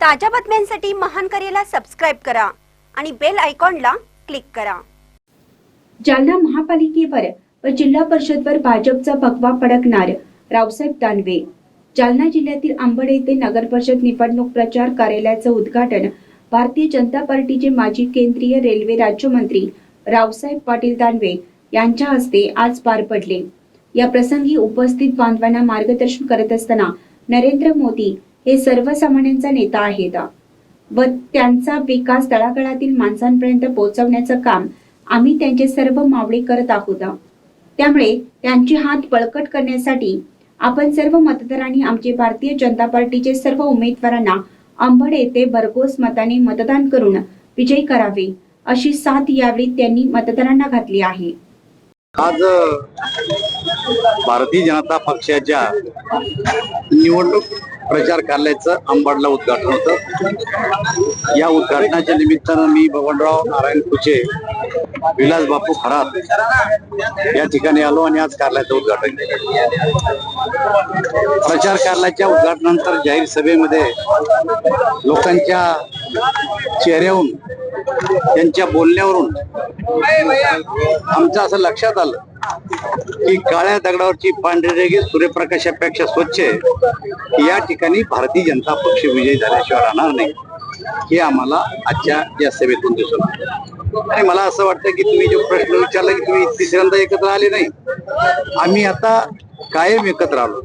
ताज्या बातम्यांसाठी महान करेला सबस्क्राईब करा आणि बेल आयकॉनला क्लिक करा. जालना महापालिकेवर व जिल्हा परिषदवर भाजपचा भगवा पडकणार रावसाहेब दानवे. जालना जिल्ह्यातील आंबड येथे नगर परिषद निवडणूक प्रचार कार्यालयाचं उद्घाटन भारतीय जनता पार्टीचे माजी केंद्रीय रेल्वे राज्यमंत्री रावसाहेब पाटील दानवे यांच्या हस्ते आज पार पडले. या प्रसंगी उपस्थित बांधवांना मार्गदर्शन करत असताना नरेंद्र मोदी हे सर्वसामान्यांचा नेता आहेत. व त्यांचा विकास तळागाळातील माणसांपर्यंत पोहोचवण्याचं काम आम्ही त्यांचे सर्व मावळे करत आहोत. त्यामुळे त्यांचे हात बळकट करण्यासाठी आपण सर्व मतदारांनी आमचे भारतीय जनता पार्टीचे सर्व उमेदवारांना अंबड येथे भरघोस मताने मतदान करून विजयी करावे अशी साथ यावेळी त्यांनी मतदारांना घातली आहे. आज भारतीय जनता पक्षाच्या निवडणूक प्रचार कार्यालयाचं अंबाडला उद्घाटन होतं. या उद्घाटनाच्या निमित्तानं मी बबनराव नारायण कुचे विलास बापू खरात या ठिकाणी आलो आणि आज कार्यालयाचं उद्घाटन केलं. प्रचार कार्यालयाच्या उद्घाटनानंतर जाहीर सभेमध्ये लोकांच्या चेहऱ्याहून त्यांच्या बोलण्यावरून आमचं असं लक्षात आलं की काळ्या दगडावरची पांढरी रेगी सूर्यप्रकाशापेक्षा स्वच्छ आहे. या ठिकाणी भारतीय जनता पक्ष विजयी झाल्याशिवाय राहणार नाही. हे आम्हाला आजच्या या सभेतून दिसून आणि मला असं वाटतं की तुम्ही जो प्रश्न विचारला की तुम्ही तिसऱ्यांदा एकत्र आले नाही. आम्ही आता कायम एकत्र आलो.